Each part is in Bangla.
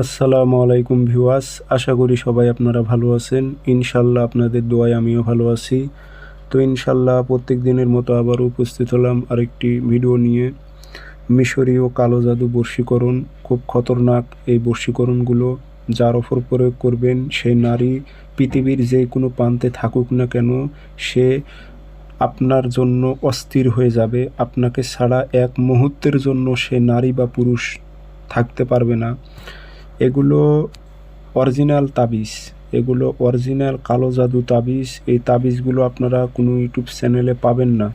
আসসালামু আলাইকুম ভিউয়ার্স, আশা করি সবাই আপনারা ভালো আছেন। ইনশাল্লাহ আপনাদের দোয়ায় আমিও ভালো আছি। তো ইনশাল্লাহ প্রত্যেক দিনের মতো আবার উপস্থিত হলাম আরেকটি ভিডিও নিয়ে। মিশরীয় কালো জাদু বর্ষীকরণ, খুব খতরনাক এই বর্ষীকরণগুলো, যার ওপর প্রয়োগ করবেন সেই নারী, পৃথিবীর যে কোনো প্রান্তে থাকুক না কেন, সে আপনার জন্য অস্থির হয়ে যাবে। আপনাকে ছাড়া এক মুহূর্তের জন্য সে নারী বা পুরুষ থাকতে পারবে না। এগুলো অরিজিনাল তাবিজ, এগুলো অরিজিনাল কালো জাদু তাবিজ। এই তাবিজগুলো আপনারা কোনো ইউটিউব চ্যানেলে পাবেন না।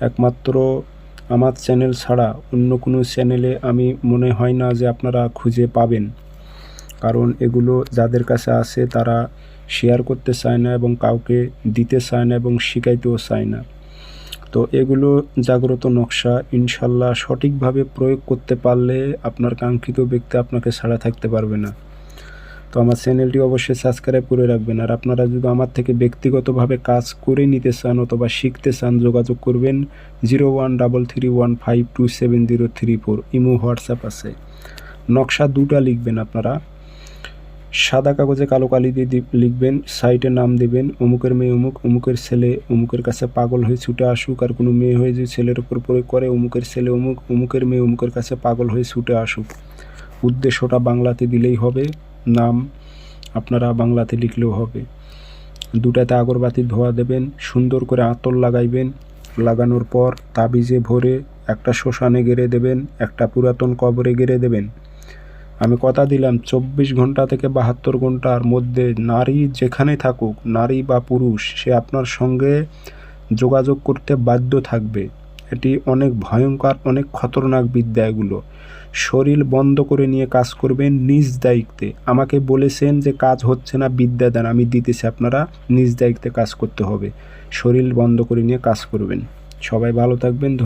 একমাত্র আমার চ্যানেল ছাড়া অন্য কোনো চ্যানেলে আমি মনে হয় না যে আপনারা খুঁজে পাবেন। কারণ এগুলো যাদের কাছে আছে তারা শেয়ার করতে চায় না এবং কাউকে দিতে চায় না এবং শিখাইতেও চায় না। তো এগুলো জাগ্রত নকশা ইনশাল্লাহ সঠিকভাবে প্রয়োগ করতে পারলে আপনার কাঙ্ক্ষিত ব্যক্তি আপনাকে ছাড়া থাকতে পারবে না। তো আমার চ্যানেলটি অবশ্যই সাবস্ক্রাইব করে রাখবেন আর আপনারা যদি আমার থেকে ব্যক্তিগতভাবে কাজ করে নিতে চান অথবা শিখতে চান, যোগাযোগ করবেন zero one double three one five two seven zero three four. Imo, WhatsApp আছে। নকশা দুটা লিখবেন আপনারা। সাদা কাগজে কালো কালি দিয়ে লিখবেন, সাইটে নাম দেবেন, অমুকের মেয়ে অমুক, অমুকের ছেলে অমুকের কাছে পাগল হয়ে ছুটে আসুক, আর কোনো মেয়ে হয়ে যে ছেলের উপর প্রয়োগ করে, অমুকের ছেলে অমুক, অমুকের মেয়ে অমুকের কাছে পাগল হয়ে ছুটে আসুক। উদ্দেশ্যটা বাংলাতে দিলেই হবে, নাম আপনারা বাংলাতে লিখলেও হবে। দুটাতে আগরবাতি ধোয়া দেবেন, সুন্দর করে আতর লাগাইবেন। লাগানোর পর তাবিজে ভরে একটা শ্মশানে গেড়ে দেবেন, একটা পুরাতন কবরে গেড়ে দেবেন। আমি কথা দিলাম, চব্বিশ ঘণ্টা থেকে বাহাত্তর ঘণ্টার মধ্যে নারী যেখানে থাকুক, নারী বা পুরুষ, সে আপনার সঙ্গে যোগাযোগ করতে বাধ্য থাকবে। এটি অনেক ভয়ঙ্কর, অনেক খতরনাক বিদ্যা এগুলো শরীর বন্ধ করে নিয়ে কাজ করবেন নিজ দায়িত্বে। আমাকে বলেছেন যে কাজ হচ্ছে না বিদ্যা দেন আমি দিতেছি আপনারা নিজ দায়িত্বে কাজ করতে হবে। শরীর বন্ধ করে নিয়ে কাজ করবেন। সবাই ভালো থাকবেন